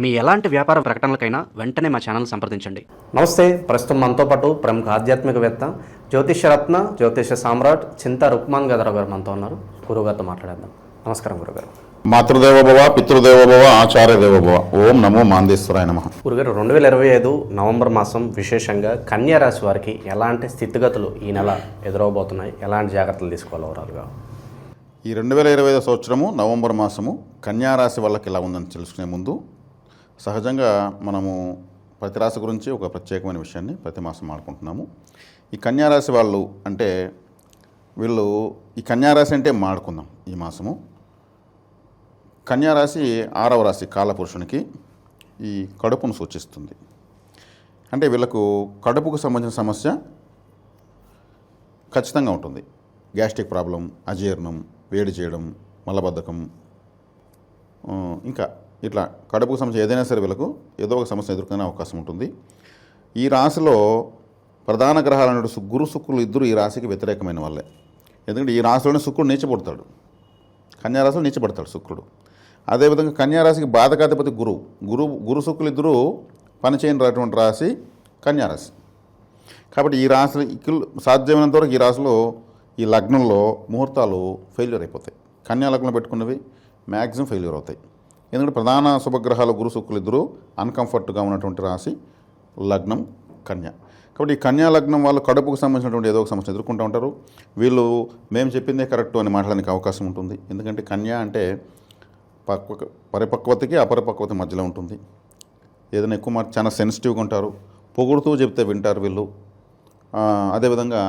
మీ ఎలాంటి వ్యాపార ప్రకటనలకైనా వెంటనే మా ఛానల్ సంప్రదించండి. నమస్తే ప్రస్తుతం మనతో పాటు ప్రముఖ ఆధ్యాత్మికవేత్త జ్యోతిషరత్న జ్యోతిష సామ్రాట్ చింతా రుక్మాన్ గదరావు గారు మనతో ఉన్నారు. గురువుగారితో మాట్లాడేద్దాం. నమస్కారం గురుగారు మాతృదేవోభవ పితృదేవోభవ ఆచార్య దేవోభవ ఓం నమో మాందేశ్వరాయ నమ. గురుగారు రెండు వేల ఇరవై ఐదు నవంబర్ మాసం విశేషంగా కన్యా రాశి వారికి ఎలాంటి స్థితిగతులు ఈ నెల ఎదురవబోతున్నాయి? ఎలాంటి జాగ్రత్తలు తీసుకోవాలి ఓవరాల్గా ఈ రెండు వేల ఇరవై ఐదు సంవత్సరము నవంబర్ మాసము కన్యారాశి వాళ్ళకి ఎలా ఉందని తెలుసుకునే ముందు సహజంగా మనము ప్రతి రాశి గురించి ఒక ప్రత్యేకమైన విషయాన్ని ప్రతి మాసం మాడుకుంటున్నాము. ఈ కన్యారాశి వాళ్ళు అంటే వీళ్ళు ఈ కన్యారాశి అంటే మాడుకుందాం ఈ మాసము. కన్యారాశి ఆరవ రాశి కాలపురుషునికి ఈ కడుపును సూచిస్తుంది. అంటే వీళ్ళకు కడుపుకు సంబంధించిన సమస్య ఖచ్చితంగా ఉంటుంది. గ్యాస్ట్రిక్ ప్రాబ్లం అజీర్ణం వేడి చేయడం మలబద్ధకం ఇంకా ఇట్లా కడుపుకు సంబంధించి ఏదైనా సరే వీళ్ళకు ఏదో ఒక సమస్య ఎదుర్కొనే అవకాశం ఉంటుంది. ఈ రాశిలో ప్రధాన గ్రహాలు అన్నట్టు గురు శుక్రులు ఇద్దరు ఈ రాశికి వ్యతిరేకమైన వాళ్ళే. ఎందుకంటే ఈ రాశిలోనే శుక్రుడు నీచబడతాడు. కన్యారాశిలో నీచబడతాడు శుక్రుడు. అదేవిధంగా కన్యారాశికి బాధకాధిపతి గురువు. గురు గురు శుక్రులు ఇద్దరు పనిచేయనటువంటి రాశి కన్యారాశి కాబట్టి ఈ రాశి సాధ్యమైనంత వరకు ఈ రాశిలో ఈ లగ్నంలో ముహూర్తాలు ఫెయిల్యూర్ అయిపోతాయి. కన్యా లగ్నం పెట్టుకున్నవి మ్యాక్సిమం ఫెయిల్యూర్ అవుతాయి. ఎందుకంటే ప్రధాన శుభగ్రహాలు గురు శుక్రులు ఇద్దరు అన్కంఫర్ట్గా ఉన్నటువంటి రాశి లగ్నం కన్య. కాబట్టి ఈ కన్యా లగ్నం వాళ్ళు కడుపుకు సంబంధించినటువంటి ఏదో ఒక సమస్య ఎదుర్కొంటూ ఉంటారు. వీళ్ళు మేము చెప్పిందే కరెక్ట్ అని మాట్లాడడానికి అవకాశం ఉంటుంది. ఎందుకంటే కన్య అంటే పక్వ పరిపక్వతకి అపరిపక్వత మధ్యలో ఉంటుంది. ఏదైనా ఎక్కువ మాట చాలా సెన్సిటివ్గా ఉంటారు. పొగుడుతూ చెప్తే వింటారు వీళ్ళు. అదేవిధంగా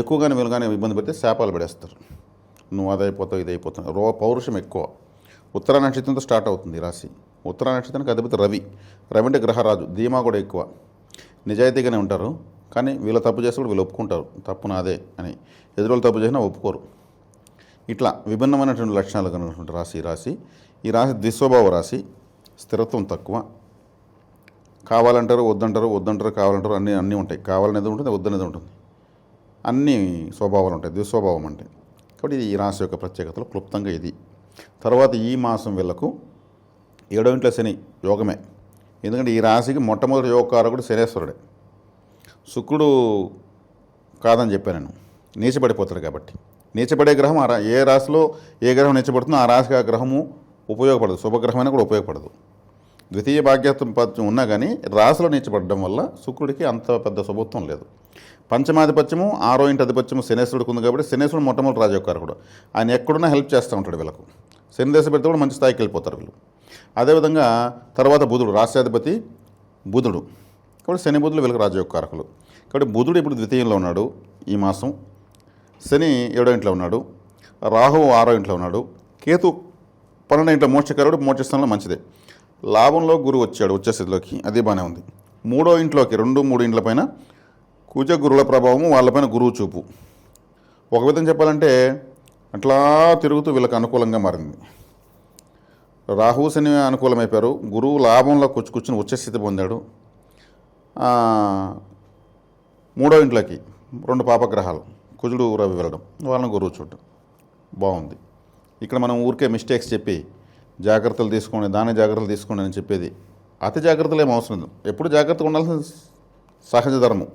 ఎక్కువగానే వీళ్ళుగానే ఇబ్బంది పెడితే శాపాలు పడేస్తారు. నువ్వు అదైపోతావు ఇది రో పౌరుషం ఎక్కువ. ఉత్తర నక్షత్రంతో స్టార్ట్ అవుతుంది ఈ రాశి. ఉత్తర నక్షత్రానికి అధిపతి రవి. రవి అంటే గ్రహరాజు. ధీమా కూడా ఎక్కువ. నిజాయితీగానే ఉంటారు. కానీ వీళ్ళ తప్పు చేస్తే కూడా వీళ్ళు ఒప్పుకుంటారు. తప్పు నాదే అని. ఎదురోళ్ళు తప్పు చేసినా ఒప్పుకోరు. ఇట్లా విభిన్నమైనటువంటి లక్షణాలు కనుకున్నటువంటి రాశి రాశి. ఈ రాశి దిస్వభావ రాశి. స్థిరత్వం తక్కువ. కావాలంటారు వద్దంటారు వద్దంటారు కావాలంటారు అన్నీ అన్నీ ఉంటాయి. కావాలనేది ఉంటుంది వద్దనేది ఉంటుంది. అన్ని స్వభావాలు ఉంటాయి. దుస్వభావం అంటే. కాబట్టి ఇది ఈ రాశి యొక్క ప్రత్యేకతలు. క్లుప్తంగా ఇది. తర్వాత ఈ మాసం వీళ్ళకు ఏడో ఇంట్లో శని యోగమే. ఎందుకంటే ఈ రాశికి మొట్టమొదటి యోగకారకుడు శనేశ్వరుడే. శుక్రుడు కాదని చెప్పాను నేను. నీచపడిపోతాడు కాబట్టి. నీచపడే గ్రహం ఆ ఏ రాశిలో ఏ గ్రహం నీచపడుతుందో ఆ రాశికి ఆ గ్రహము ఉపయోగపడదు. శుభగ్రహమైన కూడా ఉపయోగపడదు. ద్వితీయ భాగ్యత్వం పత్యం ఉన్నా కానీ రాశిలో నీచపడడం వల్ల శుక్రుడికి అంత పెద్ద శుభత్వం లేదు. పంచమాధిపత్యము ఆరో ఇంటి అధిపత్యము శనేశ్వరుడికి ఉంది కాబట్టి శనేశ్వరుడు మొట్టమొదటి రాజయోగకారకుడు ఆయన ఎక్కడున్నా హెల్ప్ చేస్తూ ఉంటాడు వీళ్ళకు. శని దేశ పెడితే కూడా మంచి స్థాయికి వెళ్ళిపోతారు వీళ్ళు. అదేవిధంగా తర్వాత బుధుడు రాష్ట్రాధిపతి బుధుడు. కాబట్టి శని బుధులు వీళ్ళకి రాజయోగకారకులు కాబట్టి బుధుడు ఇప్పుడు ద్వితీయంలో ఉన్నాడు ఈ మాసం. శని ఏడో ఇంట్లో ఉన్నాడు. రాహువు ఆరో ఇంట్లో ఉన్నాడు. కేతు పన్నెండు ఇంట్లో మోక్షకరుడు మోక్షస్థానంలో మంచిదే. లాభంలో గురువు వచ్చాడు వచ్చే స్థితిలోకి. అది బాగానే ఉంది. మూడో ఇంట్లోకి రెండు మూడు ఇంట్ల పైన కుజ గురుల ప్రభావము వాళ్ళపైన గురువు చూపు. ఒక విధంగా చెప్పాలంటే అట్లా తిరుగుతూ వీళ్ళకి అనుకూలంగా మారింది. రాహు శని అనుకూలమైపోయారు. గురువు లాభంలో కూర్చు కూర్చుని వచ్చే స్థితి పొందాడు మూడో ఇంట్లోకి రెండు పాపగ్రహాలు. కుజుడు రవి వెళ్ళడం. వాళ్ళని గురువు చూడడం. బాగుంది. ఇక్కడ మనం ఊరికే మిస్టేక్స్ చెప్పి జాగ్రత్తలు తీసుకోండి దాని జాగ్రత్తలు తీసుకోండి అని చెప్పేది. అతి జాగ్రత్తలు ఏం అవసరం లేదు. ఎప్పుడు జాగ్రత్తగా ఉండాల్సిన సహజ ధర్మం.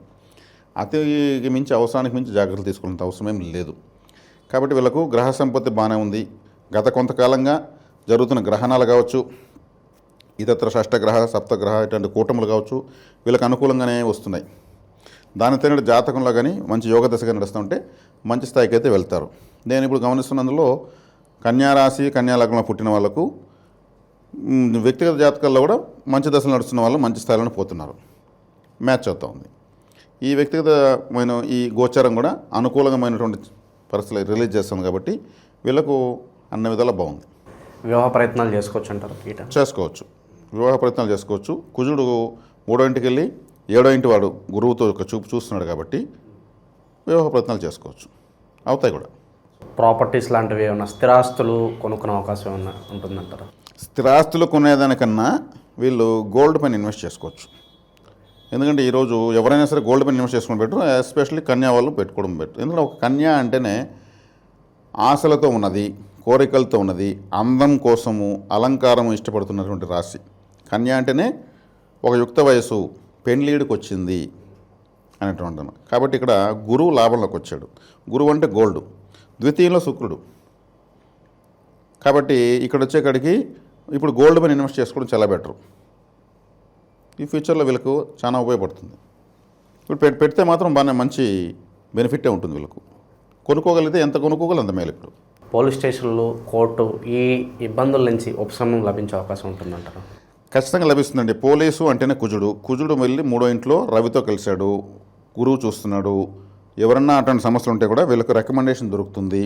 అతికి మించి అవసరానికి మించి జాగ్రత్తలు తీసుకున్నంత అవసరమేం లేదు. కాబట్టి వీళ్ళకు గ్రహ సంపత్తి బాగానే ఉంది. గత కొంతకాలంగా జరుగుతున్న గ్రహణాలు కావచ్చు ఇతర షష్టగ్రహ సప్తగ్రహ ఇటువంటి కూటములు కావచ్చు వీళ్ళకి అనుకూలంగానే వస్తున్నాయి. దాని తగిన జాతకంలో కానీ మంచి యోగ దశగా నడుస్తుంటే మంచి స్థాయికి అయితే వెళ్తారు. నేను ఇప్పుడు గమనిస్తున్నందులో కన్యారాశి కన్యాలగ్నంలో పుట్టిన వాళ్ళకు వ్యక్తిగత జాతకాల్లో కూడా మంచి దశలు నడుస్తున్న వాళ్ళు మంచి స్థాయిలో పోతున్నారు. మ్యాచ్ అవుతూ ఉంది. ఈ వ్యక్తిగతమైన ఈ గోచారం కూడా అనుకూలమైనటువంటి పరిస్థితులు రిలీజ్ చేస్తుంది కాబట్టి వీళ్ళకు అన్ని విధాలా బాగుంది. వివాహ ప్రయత్నాలు చేసుకోవచ్చు అంటారు చేసుకోవచ్చు. వివాహ ప్రయత్నాలు చేసుకోవచ్చు. కుజుడు మూడో ఇంటికి వెళ్ళి ఏడో ఇంటి వాడు గురువుతో ఒక చూపు చూస్తున్నాడు కాబట్టి వివాహ ప్రయత్నాలు చేసుకోవచ్చు. అవుతాయి కూడా. ప్రాపర్టీస్ లాంటివి ఏమైనా స్థిరాస్తులు కొనుక్కునే అవకాశం ఏమన్నా ఉంటుందంటారా? స్థిరాస్తులు కొనేదానికన్నా వీళ్ళు గోల్డ్ పైన ఇన్వెస్ట్ చేసుకోవచ్చు. ఎందుకంటే ఈరోజు ఎవరైనా సరే గోల్డ్ పైన ఇన్వెస్ట్ చేసుకుని బెటర్ ఎస్పెషల్లీ కన్యా వాళ్ళు పెట్టుకోవడం బెటర్. ఎందుకంటే ఒక కన్యా అంటేనే ఆశలతో ఉన్నది కోరికలతో ఉన్నది అందం కోసము అలంకారము ఇష్టపడుతున్నటువంటి రాశి. కన్య అంటేనే ఒక యుక్త వయసు పెండ్లీడికి వచ్చింది అనేటువంటి కాబట్టి ఇక్కడ గురువు లాభంలోకి వచ్చాడు. గురువు అంటే గోల్డ్. ద్వితీయంలో శుక్రుడు. కాబట్టి ఇక్కడ వచ్చేకాడికి ఇప్పుడు గోల్డ్ మీద ఇన్వెస్ట్ చేసుకోవడం చాలా బెటర్. ఈ ఫ్యూచర్లో వీళ్ళకు చాలా ఉపయోగపడుతుంది. ఇప్పుడు పెడితే మాత్రం బాగానే మంచి బెనిఫిటే ఉంటుంది వీళ్ళకు. కొనుక్కోగలిగితే ఎంత కొనుక్కోగలరు అంత మేలు ఇప్పుడు. పోలీస్ స్టేషన్లు కోర్టు ఈ ఇబ్బందుల నుంచి ఉపశమనం లభించే అవకాశం ఉంటుందంటారా? ఖచ్చితంగా లభిస్తుందండి. పోలీసు అంటేనే కుజుడు. కుజుడు వెళ్ళి మూడో ఇంట్లో రవితో కలిశాడు. గురువు చూస్తున్నాడు. ఎవరన్నా అటువంటి సమస్యలు ఉంటే కూడా వీళ్ళకి రికమెండేషన్ దొరుకుతుంది.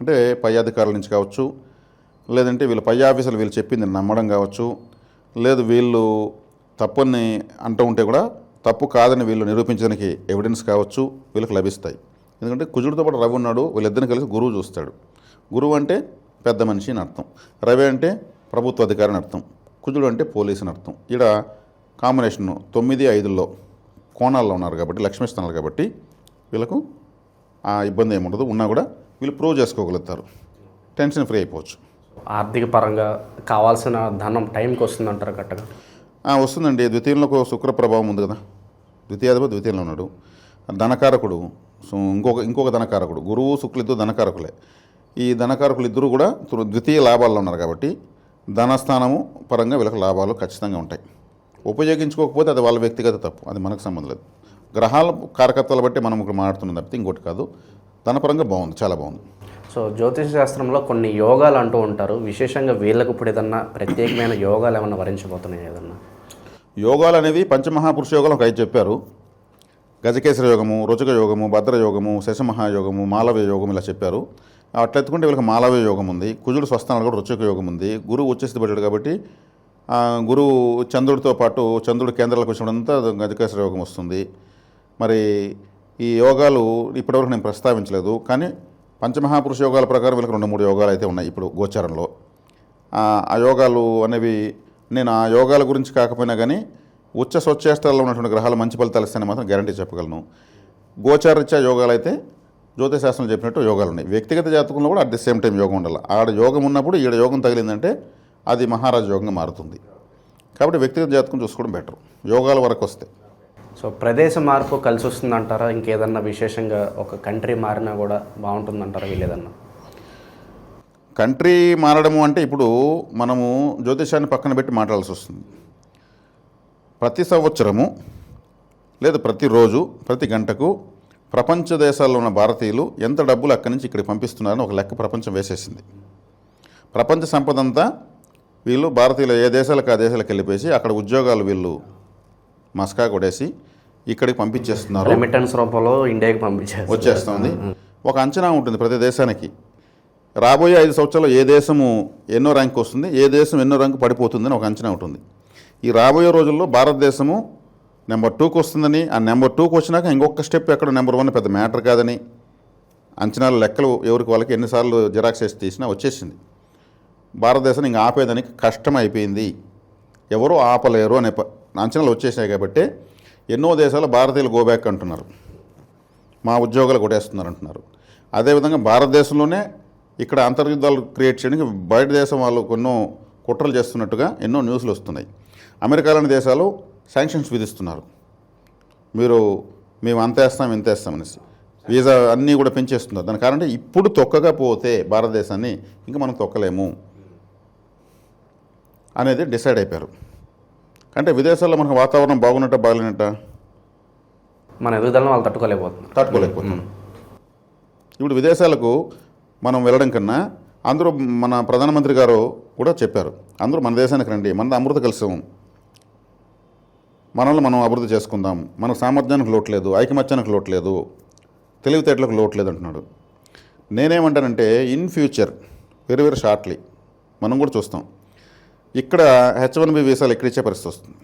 అంటే పై అధికారుల నుంచి కావచ్చు లేదంటే వీళ్ళ పై ఆఫీసర్లు వీళ్ళు చెప్పింది నమ్మడం కావచ్చు లేదు వీళ్ళు తప్పని అంటూ ఉంటే కూడా తప్పు కాదని వీళ్ళు నిరూపించడానికి ఎవిడెన్స్ కావచ్చు వీళ్ళకి లభిస్తాయి. ఎందుకంటే కుజుడితో పాటు రవి ఉన్నాడు వీళ్ళిద్దరిని కలిసి గురువు చూస్తాడు. గురువు అంటే పెద్ద మనిషి అని అర్థం. రవి అంటే ప్రభుత్వ అధికారి అని అర్థం. కుజుడు అంటే పోలీసు అని అర్థం. ఇక్కడ కాంబినేషన్ తొమ్మిది ఐదుల్లో కోణాల్లో ఉన్నారు కాబట్టి లక్ష్మీస్థానాలు కాబట్టి వీళ్ళకు ఆ ఇబ్బంది ఏముండదు. ఉన్నా కూడా వీళ్ళు ప్రూవ్ చేసుకోగలుగుతారు. టెన్షన్ ఫ్రీ అయిపోవచ్చు. ఆర్థిక పరంగా కావాల్సిన ధనం టైంకి వస్తుందంటారు కరెక్ట్గా? వస్తుందండి. ద్వితీయంలో ఒక శుక్ర ప్రభావం ఉంది కదా. ద్వితీయాధిపతి ద్వితీయంలో ఉన్నాడు. ధనకారకుడు సో ఇంకొక ఇంకొక ధనకారకుడు. గురువు శుక్రులు ఇద్దరు ధనకారకులే. ఈ ధనకారకులు ఇద్దరు కూడా ద్వితీయ లాభాల్లో ఉన్నారు కాబట్టి ధనస్థానము పరంగా వీళ్ళకి లాభాలు ఖచ్చితంగా ఉంటాయి. ఉపయోగించుకోకపోతే అది వాళ్ళ వ్యక్తిగత తప్పు. అది మనకు సంబంధం లేదు. గ్రహాల కారకత్వాలు బట్టి మనం ఇక్కడ మాట్లాడుతున్నాం తప్పితే ఇంకోటి కాదు. ధనపరంగా బాగుంది. చాలా బాగుంది. సో జ్యోతిష శాస్త్రంలో కొన్ని యోగాలు అంటూ ఉంటారు. విశేషంగా వీళ్ళకు ఇప్పుడు ఏదన్నా ప్రత్యేకమైన యోగాలు ఏమన్నా వరించబోతున్నాయి ఏదన్నా? యోగాలు అనేవి పంచమహాపురుష యోగాలు ఒక ఐదు చెప్పారు. గజకేశ్వర యోగము రుచక యోగము భద్రయోగము శశమహాయోగము మాలవ్య యోగం ఇలా చెప్పారు. అట్లా ఎత్తుకుంటే వీళ్ళకి మాలవ్య యోగం ఉంది కుజుడు స్వస్థానాలు కూడా రుచక యోగం ఉంది గురువు ఉచ్చస్థితి కాబట్టి గురువు చంద్రుడితో పాటు చంద్రుడు కేంద్రాలకు వచ్చినంతా గజకేశ్వర యోగం వస్తుంది. మరి ఈ యోగాలు ఇప్పటివరకు నేను ప్రస్తావించలేదు కానీ పంచమహాపురుష యోగాల ప్రకారం వీళ్ళకి రెండు మూడు యోగాలు అయితే ఉన్నాయి ఇప్పుడు గోచారంలో. ఆ యోగాలు అనేవి నేను ఆ యోగాల గురించి కాకపోయినా కానీ ఉచ్చ స్వచ్ఛేష్టాల్లో ఉన్నటువంటి గ్రహాలు మంచి ఫలితాలు ఇస్తాయని మాత్రం గ్యారంటీ చెప్పగలను. గోచారరీత్యా యోగాలు అయితే జ్యోతిశాస్త్రం చెప్పినట్టు యోగాలు ఉన్నాయి. వ్యక్తిగత జాతకంలో కూడా అట్ ది సేమ్ టైం యోగం ఉండాలి. ఆడ యోగం ఉన్నప్పుడు ఈడ యోగం తగిలిందంటే అది మహారాజ యోగంగా మారుతుంది. కాబట్టి వ్యక్తిగత జాతకం చూసుకోవడం బెటర్. యోగాల వరకు వస్తే. సో ప్రదేశ మార్పు కలిసి వస్తుందంటారా ఇంకేదన్నా విశేషంగా ఒక కంట్రీ మారినా కూడా బాగుంటుందంటారా వీళ్ళేదన్నా? కంట్రీ మారడము అంటే ఇప్పుడు మనము జ్యోతిషాన్ని పక్కన పెట్టి మాట్లాడాల్సి వస్తుంది. ప్రతి సంవత్సరము లేదా ప్రతిరోజు ప్రతి గంటకు ప్రపంచ దేశాల్లో ఉన్న భారతీయులు ఎంత డబ్బులు అక్కడి నుంచి ఇక్కడికి పంపిస్తున్నారని ఒక లెక్క ప్రపంచం వేసేసింది. ప్రపంచ సంపద అంతా వీళ్ళు భారతీయులు ఏ దేశాలకు ఆ దేశాలకు వెళ్ళిపోయి అక్కడ ఉద్యోగాలు వీళ్ళు మస్కా కొడేసి ఇక్కడికి పంపించేస్తున్నారు. రెమిటెన్స్ రూపంలో ఇండియాకి పంపించారు వచ్చేస్తుంది. ఒక అంచనా ఉంటుంది ప్రతి దేశానికి. రాబోయే ఐదు సంవత్సరాల్లో ఏ దేశము ఎన్నో ర్యాంక్ వస్తుంది ఏ దేశం ఎన్నో ర్యాంక్ పడిపోతుందని ఒక అంచనా ఉంటుంది. ఈ రాబోయే రోజుల్లో భారతదేశము నెంబర్ టూకి వస్తుందని ఆ నెంబర్ టూకి వచ్చినాక ఇంకొక స్టెప్ ఎక్కడ నెంబర్ వన్ పెద్ద మ్యాటర్ కాదని అంచనాల లెక్కలు ఎవరికి వాళ్ళకి ఎన్నిసార్లు జిరాక్స్ వేసి తీసినా వచ్చేసింది. భారతదేశాన్ని ఇంకా ఆపేదానికి కష్టం అయిపోయింది. ఎవరు ఆపలేరు అనే అంచనాలు వచ్చేసాయి కాబట్టి ఎన్నో దేశాలు భారతీయులు గోబ్యాక్ అంటున్నారు. మా ఉద్యోగాలు కొట్టేస్తున్నారు అంటున్నారు. అదేవిధంగా భారతదేశంలోనే ఇక్కడ అంతర్యుద్ధాలు క్రియేట్ చేయడానికి బయట దేశం వాళ్ళు ఎన్నో కుట్రలు చేస్తున్నట్టుగా ఎన్నో న్యూస్లు వస్తున్నాయి. అమెరికా లాంటి దేశాలు శాంక్షన్స్ విధిస్తున్నారు. మీరు మేము అంత వేస్తాం ఇంత వేస్తాం అనేసి. వీసా అన్నీ కూడా పెంచేస్తున్నారు. దాని కారణం ఇప్పుడు తొక్కకపోతే భారతదేశాన్ని ఇంకా మనం తొక్కలేము అనేది డిసైడ్ అయిపోయారు. అంటే విదేశాల్లో మనకు వాతావరణం బాగున్నట్ట బాగలేనట్ట? మన ఎదుగుదలను వాళ్ళు తట్టుకోలేకపోతున్నారు. తట్టుకోలేకపోతున్నాం ఇప్పుడు విదేశాలకు మనం వెళ్ళడం కన్నా అందరూ మన ప్రధానమంత్రి గారు కూడా చెప్పారు. అందరూ మన దేశానికి రండి మనది అమృత కలిసాం మనల్ని మనం అభివృద్ధి చేసుకుందాం. మన సామర్థ్యానికి లోట్లేదు ఐకమత్యానికి లోట్లేదు తెలివితేటలకు లోట్లేదు అంటున్నాడు. నేనేమంటానంటే in future very very shortly మనం కూడా చూస్తాం. ఇక్కడ హెచ్ వన్ బి వీసాలు ఎక్కడిచ్చే పరిస్థితి వస్తుంది.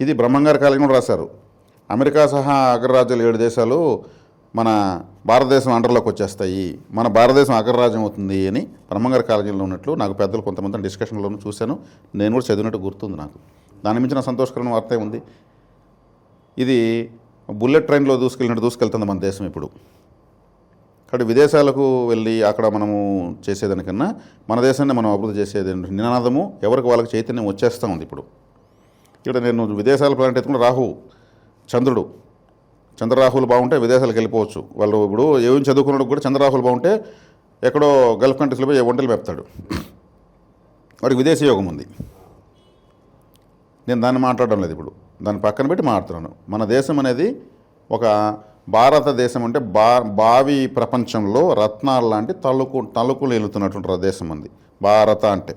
ఇది బ్రహ్మంగారి కాలం కూడా రాశారు. అమెరికా సహా అగ్రరాజ్యాలు ఏడు దేశాలు మన భారతదేశం అండర్లోకి వచ్చేస్తాయి మన భారతదేశం అగ్రరాజ్యం అవుతుంది అని బ్రహ్మంగారి కాలేజీలో ఉన్నట్లు నాకు పెద్దలు కొంతమంది డిస్కషన్లోనూ చూశాను. నేను కూడా చదివినట్టు గుర్తుంది నాకు. దాని మించిన సంతోషకరమైన వార్త ఉంది ఇది బుల్లెట్ ట్రైన్లో దూసుకెళ్ళినట్టు దూసుకెళ్తుంది మన దేశం ఇప్పుడు. కాబట్టి విదేశాలకు వెళ్ళి అక్కడ మనము చేసేదానికన్నా మన దేశాన్ని మనం అభివృద్ధి చేసేది నినాదము ఎవరికి? వాళ్ళకి చైతన్యం వచ్చేస్తూ ఉంది ఇప్పుడు. ఇక్కడ నేను విదేశాల ప్లాంట్ ఎత్తుకున్న రాహు చంద్రుడు. చంద్రరాహులు బాగుంటే విదేశాలకు వెళ్ళిపోవచ్చు. వాళ్ళు ఇప్పుడు ఏం చదువుకున్నాడు కూడా చంద్రరాహులు బాగుంటే ఎక్కడో గల్ఫ్ కంట్రీస్లో పోయి వంటలు మెప్తాడు. వాడికి విదేశీ యోగం ఉంది. నేను దాన్ని మాట్లాడడం లేదు ఇప్పుడు. దాన్ని పక్కన పెట్టి మాట్లాడుతున్నాను. మన దేశం అనేది ఒక భారతదేశం అంటే బా బావి ప్రపంచంలో రత్నాలు లాంటి తలుకు తలుకులు వెళుతున్నటువంటి దేశం అంది భారత అంటే.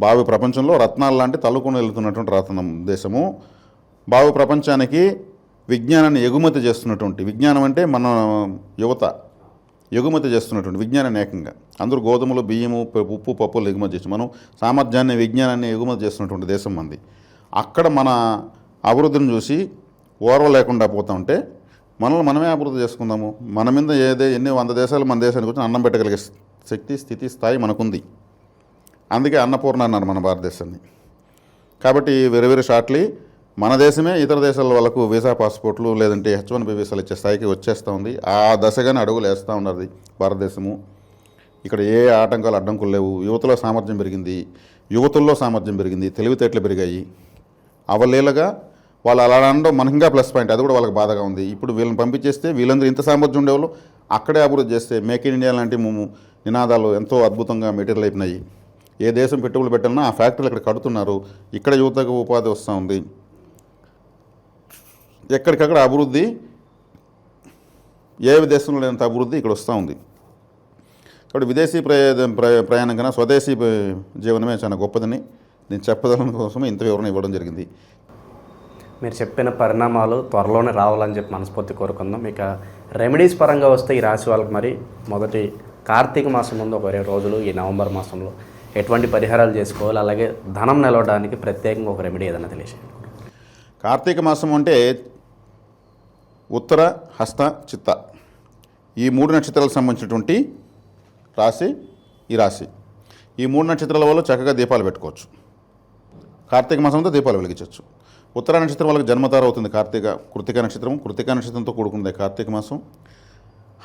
బావి ప్రపంచంలో రత్నాలు లాంటి తలుకుని వెళుతున్నటువంటి రత్నం దేశము. బావి ప్రపంచానికి విజ్ఞానాన్ని ఎగుమతి చేస్తున్నటువంటి విజ్ఞానం అంటే మన యువత ఎగుమతి చేస్తున్నటువంటి విజ్ఞానాన్ని ఏకంగా. అందరూ గోధుమలు బియ్యము ఉప్పు పప్పులు ఎగుమతి చేసి మనం సామర్థ్యాన్ని విజ్ఞానాన్ని ఎగుమతి చేస్తున్నటువంటి దేశం మంది. అక్కడ మన అభివృద్ధిని చూసి ఓర్వ లేకుండా పోతా ఉంటే మనల్ని మనమే అభివృద్ధి చేసుకుందాము. మన మీద ఏదే ఎన్ని వంద దేశాలు మన దేశానికి వచ్చి అన్నం పెట్టగలిగే శక్తి స్థితి స్థాయి మనకుంది. అందుకే అన్నపూర్ణ అన్నారు మన భారతదేశాన్ని. కాబట్టి వెరీ వెరీ షాట్లీ మన దేశమే ఇతర దేశాల వాళ్ళకు వీసా పాస్పోర్ట్లు లేదంటే హెచ్ వన్ బి వీసాలు ఇచ్చే స్థాయికి వచ్చేస్తూ ఉంది. ఆ దశగానే అడుగులు వేస్తూ ఉన్నది భారతదేశము. ఇక్కడ ఏ ఆటంకాలు అడ్డంకులు లేవు. యువతలో సామర్థ్యం పెరిగింది. యువతుల్లో సామర్థ్యం పెరిగింది. తెలివితేటలు పెరిగాయి. అవలీలగా వాళ్ళు అలా అనడం మనకింకా ప్లస్ పాయింట్. అది కూడా వాళ్ళకి బాధగా ఉంది. ఇప్పుడు వీళ్ళని పంపించేస్తే వీళ్ళందరూ ఇంత సామర్థ్యం ఉండేవాళ్ళు. అక్కడే అభివృద్ధి చేస్తే మేక్ ఇన్ ఇండియా లాంటి నినాదాలు ఎంతో అద్భుతంగా మెటీరియల్ అయిపోయినాయి. ఏ దేశం పెట్టుబడులు పెట్టాలన్నా ఆ ఫ్యాక్టరీలు ఇక్కడ కడుతున్నారు. ఇక్కడ యువతకు ఉపాధి వస్తూ ఉంది. ఎక్కడికక్కడ అభివృద్ధి ఏ దేశంలో లేనంత అభివృద్ధి ఇక్కడ వస్తూ ఉంది. కాబట్టి విదేశీ ప్రయా ప్రయా- ప్రయాణం కన్నా స్వదేశీ జీవనమే చాలా గొప్పదని నేను చెప్పదనం కోసమే ఇంత వివరణ ఇవ్వడం జరిగింది. మీరు చెప్పిన పరిణామాలు త్వరలోనే రావాలని చెప్పి మనస్ఫూర్తి కోరుకుందాం. ఇక రెమెడీస్ పరంగా వస్తే ఈ రాశి వాళ్ళకి మరి మొదటి కార్తీక మాసం ముందు ఒక ఇరవై రోజులు ఈ నవంబర్ మాసంలో ఎటువంటి పరిహారాలు చేసుకోవాలి అలాగే ధనం నిలవడానికి ప్రత్యేకంగా ఒక రెమెడీ ఏదైనా తెలియజేయండి. కార్తీక మాసం అంటే ఉత్తర హస్త చిత్త. ఈ మూడు నక్షత్రాలకు సంబంధించినటువంటి రాశి ఈ రాశి. ఈ మూడు నక్షత్రాల వాళ్ళు చక్కగా దీపాలు పెట్టుకోవచ్చు. కార్తీక మాసంతో దీపాలు వెలిగించవచ్చు. ఉత్తర నక్షత్రం వాళ్ళకి జన్మతార అవుతుంది కార్తీక కృతిక నక్షత్రం. కృతిక నక్షత్రంతో కూడుకుంది కార్తీక మాసం.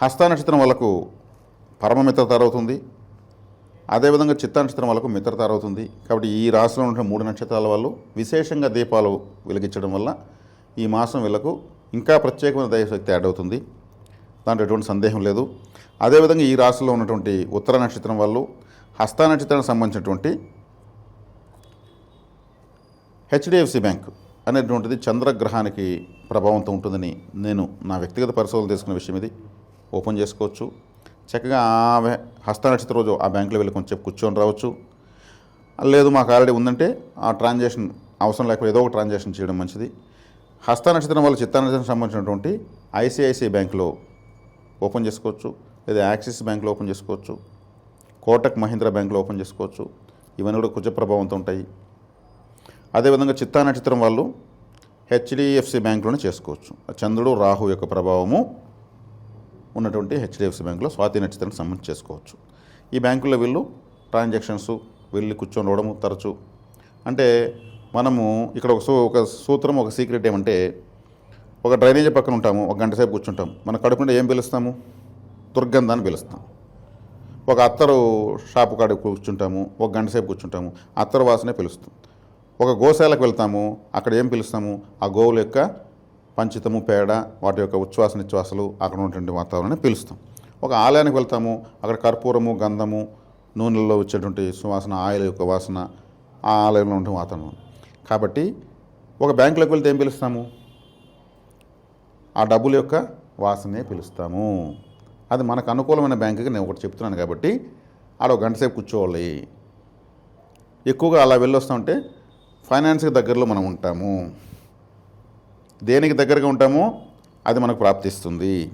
హస్త నక్షత్రం వాళ్ళకు పరమమిత్రతార అవుతుంది. అదేవిధంగా చిత్త నక్షత్రం వాళ్ళకు మిత్రతార అవుతుంది. కాబట్టి ఈ రాశిలో ఉన్న మూడు నక్షత్రాల వాళ్ళు విశేషంగా దీపాలు వెలిగించడం వల్ల ఈ మాసం వీళ్ళకు ఇంకా ప్రత్యేకమైన దైవశక్తి యాడ్ అవుతుంది. దాంట్లో ఎటువంటి సందేహం లేదు. అదేవిధంగా ఈ రాశిలో ఉన్నటువంటి ఉత్తర నక్షత్రం వాళ్ళు హస్త నక్షత్రానికి సంబంధించినటువంటి హెచ్డిఎఫ్సి బ్యాంక్ అనేటువంటిది చంద్రగ్రహానికి ప్రభావంతో ఉంటుందని నేను నా వ్యక్తిగత పరిశోధన తీసుకున్న విషయం ఇది. ఓపెన్ చేసుకోవచ్చు. చక్కగా ఆ హస్త నక్షత్ర రోజు ఆ బ్యాంకులో వెళ్ళి కొంచెం కూర్చొని రావచ్చు. లేదు మాకు ఆల్రెడీ ఉందంటే ఆ ట్రాన్సాక్షన్ అవసరం లేకపోతే ఏదో ఒక ట్రాన్సాక్షన్ చేయడం మంచిది. హస్త నక్షత్రం వల్ల చిత్త నక్షత్రం సంబంధించినటువంటి ఐసిఐసిఐ బ్యాంకులో ఓపెన్ చేసుకోవచ్చు లేదా యాక్సిస్ బ్యాంకులో ఓపెన్ చేసుకోవచ్చు కోటక్ మహీంద్రా బ్యాంకులో ఓపెన్ చేసుకోవచ్చు. ఇవన్నీ కూడా కుజ ప్రభావంతో ఉంటాయి. అదేవిధంగా చిత్తా నక్షత్రం వాళ్ళు హెచ్డిఎఫ్సి బ్యాంకులోనే చేసుకోవచ్చు. చంద్రుడు రాహు యొక్క ప్రభావము ఉన్నటువంటి హెచ్డిఎఫ్సి బ్యాంకులో స్వాతి నక్షత్రానికి సంబంధించి చేసుకోవచ్చు. ఈ బ్యాంకుల్లో వీళ్ళు ట్రాన్సాక్షన్స్ వెళ్ళి కూర్చొని రావడము తరచు. అంటే మనము ఇక్కడ ఒక సూ ఒక సూత్రం ఒక సీక్రెట్ ఏమంటే ఒక డ్రైనేజీ పక్కన ఉంటాము ఒక గంట సేపు కూర్చుంటాం. మన కడుపుంటే ఏం పిలుస్తాము? దుర్గంధాన్ని పిలుస్తాం. ఒక అత్తరు షాపు కాడ కూర్చుంటాము ఒక గంట సేపు కూర్చుంటాము అత్తరు వాసనే పిలుస్తాం. ఒక గోశాలకు వెళ్తాము అక్కడ ఏం పిలుస్తాము? ఆ గోవుల యొక్క పంచితము పేడ వాటి యొక్క ఉచ్ఛ్వాస నిశ్వాసలు అక్కడ ఉన్నటువంటి వాతావరణాన్ని పిలుస్తాం. ఒక ఆలయానికి వెళ్తాము అక్కడ కర్పూరము గంధము నూనెల్లో వచ్చేటువంటి సువాసన ఆయిల్ యొక్క వాసన ఆ ఆలయంలో ఉండే వాతావరణం. కాబట్టి ఒక బ్యాంకులోకి వెళ్తే ఏం పిలుస్తాము? ఆ డబ్బుల యొక్క వాసనే పిలుస్తాము. అది మనకు అనుకూలమైన బ్యాంకుకి నేను ఒకటి చెప్తున్నాను కాబట్టి ఆడ ఒక గంట సేపు కూర్చోవాలి. ఎక్కువగా అలా వెళ్ళొస్తామంటే ఫైనాన్స్కి దగ్గరలో మనం ఉంటాము. దేనికి దగ్గరగా ఉంటామో అది మనకు ప్రాప్తిస్తుంది.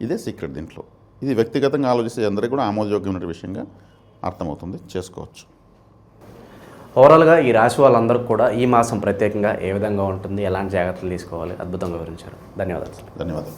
ఇదే సీక్రెట్ దీంట్లో. ఇది వ్యక్తిగతంగా ఆలోచిస్తే అందరికీ కూడా ఆమోదయోగ్యమైన విషయంగా అర్థమవుతుంది. చేసుకోవచ్చు. ఓవరాల్గా ఈ రాశి వాళ్ళందరికీ కూడా ఈ మాసం ప్రత్యేకంగా ఏ విధంగా ఉంటుంది ఎలాంటి జాగ్రత్తలు తీసుకోవాలి అద్భుతంగా వివరించారు. ధన్యవాదాలు. ధన్యవాదాలు.